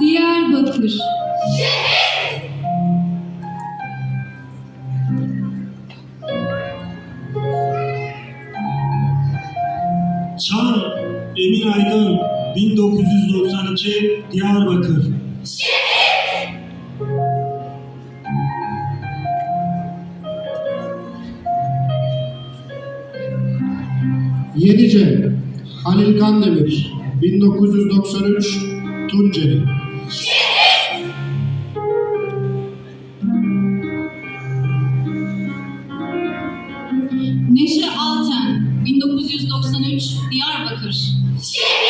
Diyarbakır. Çan Emin Aydın 1992 Diyarbakır Yenice Halil Kandemir 1993 Tunceli Neşe Alten 1993 Diyarbakır. İnkılap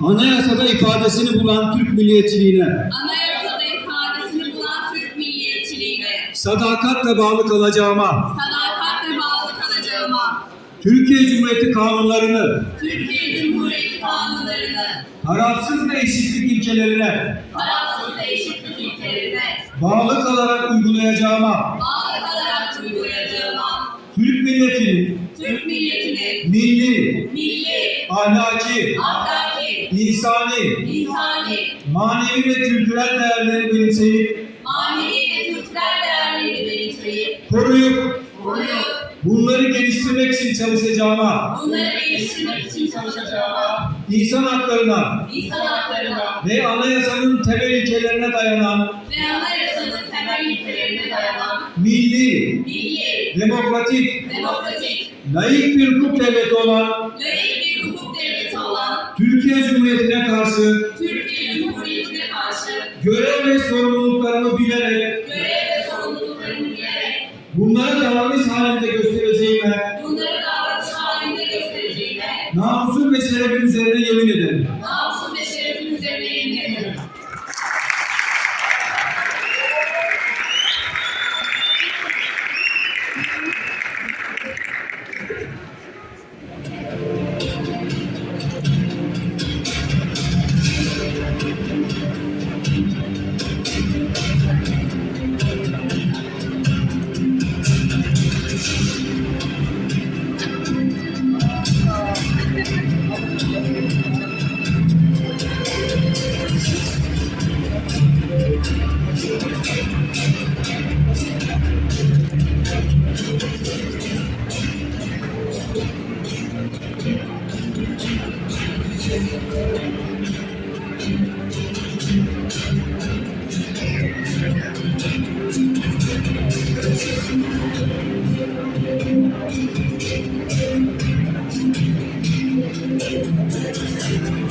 Anayasada ifadesini bulan Türk milliyetçiliğine, anayasada ifadesini bulan Türk milliyetçiliğine, sadakatle bağlı kalacağıma, sadakatle bağlı kalacağıma, Türkiye Cumhuriyeti kanunlarını, Türkiye Cumhuriyeti kanunlarını, tarafsız ve eşitlik ilkelerine. Tarafsız ve eşitlik ilkelerine. Bağlı kalarak uygulayacağıma, bağlı ahlaki, ahlaki, insani, insani, manevi ve kültürel değerlerini benimseyip, manevi ve kültürel değerlerini benimseyip, koruyup, koruyup, bunları geliştirmek için çalışacağıma, bunları geliştirmek için çalışacağıma, insan haklarına insan haklarına ve anayasanın temel ilkelerine dayanan ve anayasanın temel ilkelerine dayanan milli, milli, demokratik, demokratik, layık bir hukuk devleti olan layık Türkiye Cumhuriyeti'ne karşı Türkiye Cumhuriyeti'ne karşı görev ve sorumluluklarımı bilerek görev ve sorumluluklarını bilerek bunları davranış halinde göstereceğime, bunları davranış halinde göstereceğime, namusum ve şerefim üzerine yemin ederim. namusum ve şerefim üzerine yemin ederim.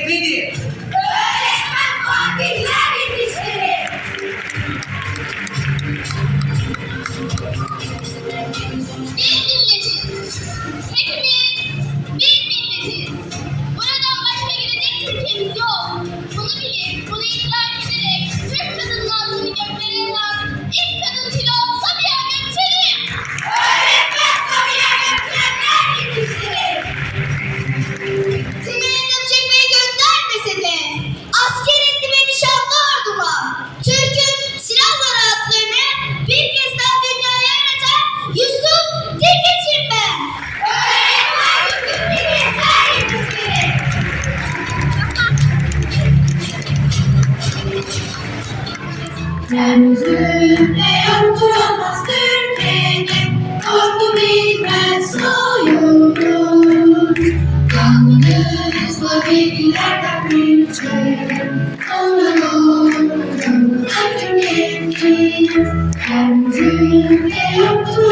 Preethi Sen zulme yandıramazsın beni Korku bilmez soyulur Kanlı hızla bilgilerden bilgilerim Kanlı hızla bilgilerden bilgilerim Sen zulme yandıramazsın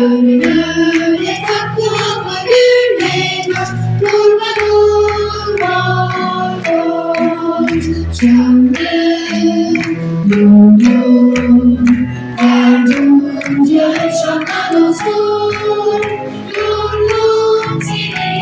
Gönlüne saklı atma gülmez Durma durma dost Canım yolum Yardımcı şaka dostum Yolum seni